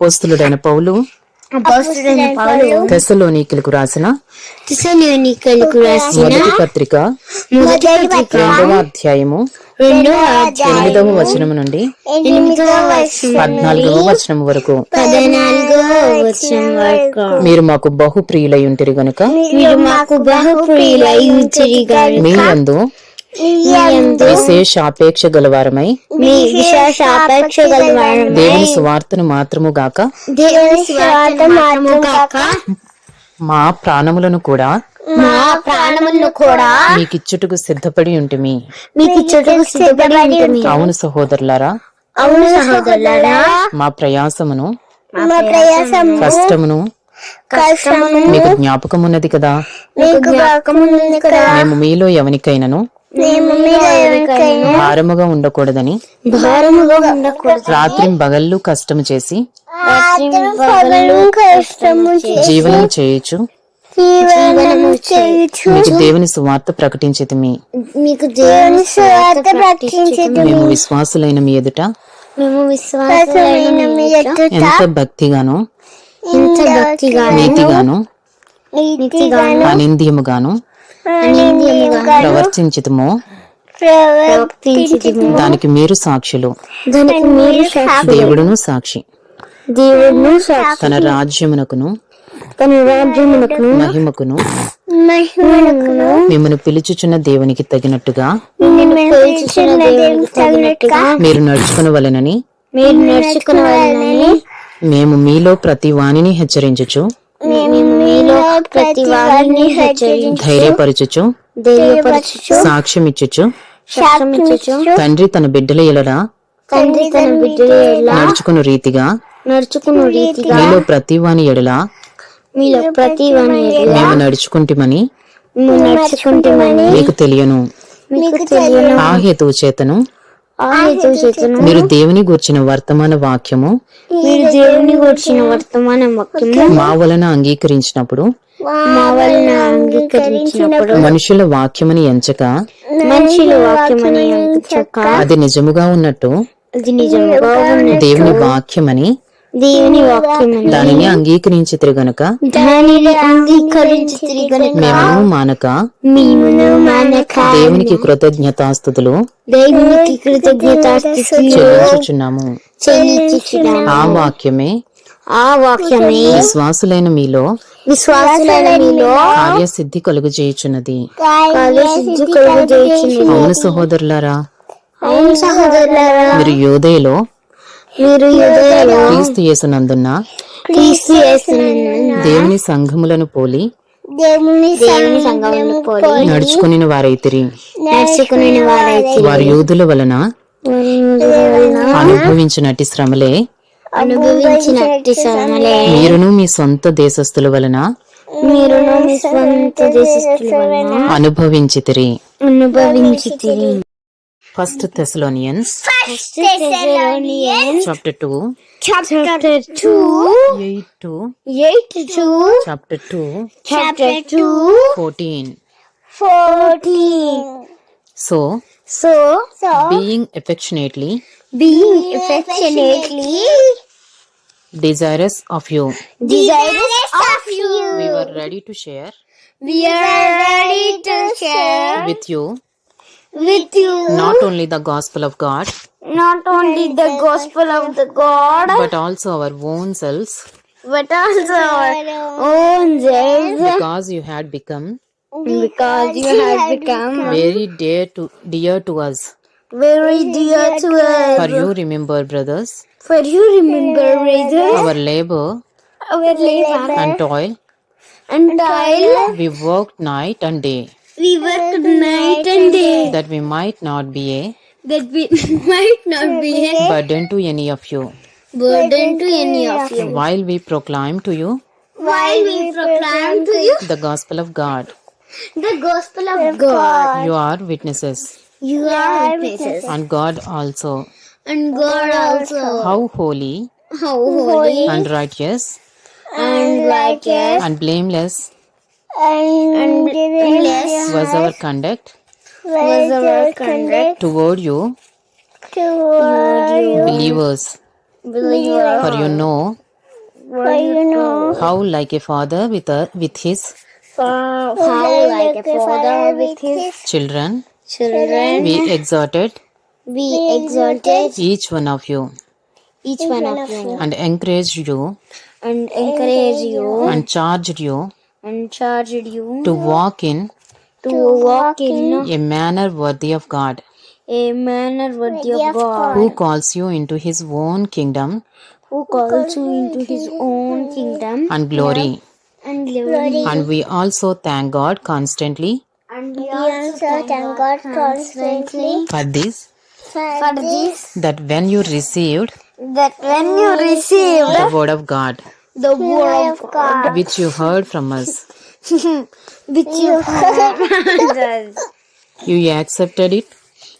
పోస్తులుడైన పౌలు తెస్సలోనీకులకు రాసిన తెసలోనికలకు రాసిన మొదటి పత్రిక మొదటి పత్రిక రెండవ అధ్యాయము రెండవ ఎనిమిదవ వచనము నుండి పద్నాలుగవ వచనం వరకు. వచనం మీరు మాకు బహు ప్రియులై ఉంటిరి గనుక మీరు మాకు బహుప్రియులై ఉంచిరి గాని మీ యందు విశేష అపేక్ష గలవారమై మీ విశేష అపేక్ష గలవారం దేవుని సువార్తను మాత్రము గాక దేవుని స్వార్థ మాత్రము కాక మా ప్రాణములను కూడా మా ప్రాణములను కూడా మీకిచ్చుటకు సిద్ధపడి ఉంటిమి. మీకు చుట్టూ సిద్ధపడి అవును సహోదరులారా అవును సహోదరులారా మా ప్రయాసమును మా ప్రయాసం కష్టమును మీకు జ్ఞాపకం ఉన్నది కదా. మేము మీలో ఎవనికైనను భారముగా ఉండకూడదని భారముగా ఉండకూడదు. రాత్రి బగళ్ళు కష్టము చేసి జీవనము చేయొచ్చు మీకు దేవుని సువార్త ప్రకటించితిమి మీకు దేవుని స్వార్థ ప్రకటించదు మేము విశ్వాసులైన మీ ఎదుట. మేము విశ్వాసమైన మీ ఎదుట. ఎంత భక్తిగాను ఎంత భక్తిగా నీతిగాను నీతిగాను అనింద్యముగాను అనింద్యముగా ప్రవర్తించితమో ప్రవర్తించదు దానికి మీరు సాక్షులు. దానికి మీరు సాక్షి దేవుడును సాక్షి. దేవుడును సాక్షి. తన రాజ్యమునకును తన రాజ్యమునకు మహిమకును మిమ్మను పిలుచుచున్న దేవునికి తగినట్టుగా పిలుచుచున్న దేవునికి తగినట్టుగా మీరు నడుచుకునవలెనని మీరు నడుచుకునవాలని మేము మీలో ప్రతి వాణిని హెచ్చరించుచు మీలో ప్రతి వారిని ధైర్యపరచుచు. ధైర్యపరచుచు. సాక్ష్యమిచ్చుచు. సాక్షమిచ్చుచు తండ్రి తన బిడ్డల ఎలడ తండ్రి తన బిడ్డల ఎలా నడుచుకుని రీతిగా. నడుచుకున్న రీతిగా. మీలో ప్రతి వాని ఎడల? మీలో ప్రతి వాని మేము నడుచుకుంటామని? మేము నడుచుకుంటామని మీకు తెలియను. మీకు తెలియను. ఆ హేతువు చేతను ఆ హేతు చేతను. మీరు దేవుని గూర్చిన వర్తమాన వాక్యము మీరు దేవుని గురించిన వర్తమాన వాక్యము మా వలన అంగీకరించినప్పుడు మా వలన అంగీకరించినప్పుడు మనుషుల వాక్యమని ఎంచక మనుషుల వాక్యమని ఎంచక. అది నిజముగా ఉన్నట్టు అది నిజముగా ఉన్న దేవుని వాక్యమని దేవుని దానిని అంగీకరించితిరి గనుక? దానిని అంగీకరించి తిరిగి మేము మానక? మేమును మానక. దేవునికి కృతజ్ఞతాస్థుతులు దేవునికి కృతజ్ఞతాస్థితులు చెల్లించుచున్నాము. చెల్లించుచున్నాము. ఆ వాక్యమే ఆ వాక్యమే విశ్వాసులైన మీలో విశ్వాసులైన మీలో కార్యసిద్ధి కలుగు చేయుచున్నది. కాలు సిద్ధి కలుగు చేయుచున్నది. అవును సహోదరులారా. అవును సహోదరులారా. మీరు యోదయలో మీరు క్రీస్తు యేసునందున్న క్రీస్తు దేవుని సంఘములను పోలి దేవుని నడుచుకుని వారైతిరి నడుచుకుని వారి యూదుల వలన అనుభవించినట్టి శ్రమలే అనుభవించినట్టి శ్రమలే మీరును మీ సొంత దేశస్థుల వలన మీరు మీ స్వంత దేశస్థుల వలన అనుభవించితిరి అనుభవించి First Thessalonians. First Thessalonians. Chapter 2 chapter 2 8 to. 8 to. Chapter 2 chapter 2 14 14 So so so. being affectionately. Being affectionately. desirous of you. Desirous of you. we were ready to share. We are ready to share. With you with you. Not only the gospel of god not only the gospel of the God. but also our own selves. But also our own selves. because you had become because you have become very dear to dear to us. Very dear to us. for you remember brothers For you remember, brothers, our labor our labor. and toil. And toil. we worked night and day We worked night and day. that we might not be a that we might not be a burden to any of you. Burden to any of you. while we proclaim to you While we proclaim to you the gospel of god. the gospel of God, you are witnesses. You are witnesses, and god also. And God also. how holy How holy and righteous and righteous and blameless and blameless was our conduct. Was our conduct toward you? toward you, believers. Believer. for you know. For you know. how like a father with a, with his how like a father with his children. children. We exhorted. We exalted each one of you. Each one of you. And encouraged you. And encouraged you. And charged you and charged you. To walk in to walk in a manner worthy of God. a manner worthy of God. Who calls you into his own kingdom? Who calls you into his own kingdom? And glory. And glory. and we also thank God constantly And we also thank God constantly for this for this that when you received that when you receive the word of God the word of God. Which you heard from us. Which you heard from us, you accepted it?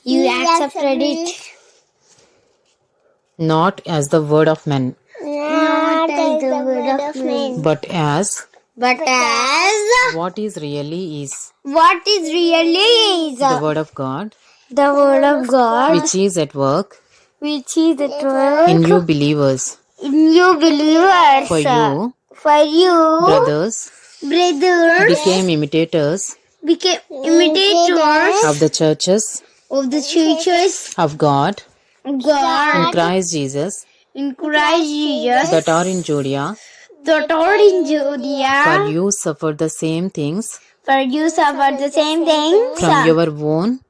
You accepted it. Not as the word of men not as the word of men. but as but as what is really is. what is really is. The word of God. The word of God. Which is at work which is at work. in you believers you believers. For you. For you. Brothers. Brothers. Became imitators became imitators of the churches. of the churches of God. God. In Christ Jesus. In Christ Jesus. That are in Judea. That are in Judea. For you suffered the same things. For you suffered the same things. From your own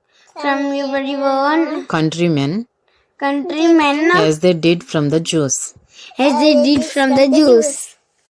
from your own countrymen. countrymen. As they did from the Jews as they did from the Jews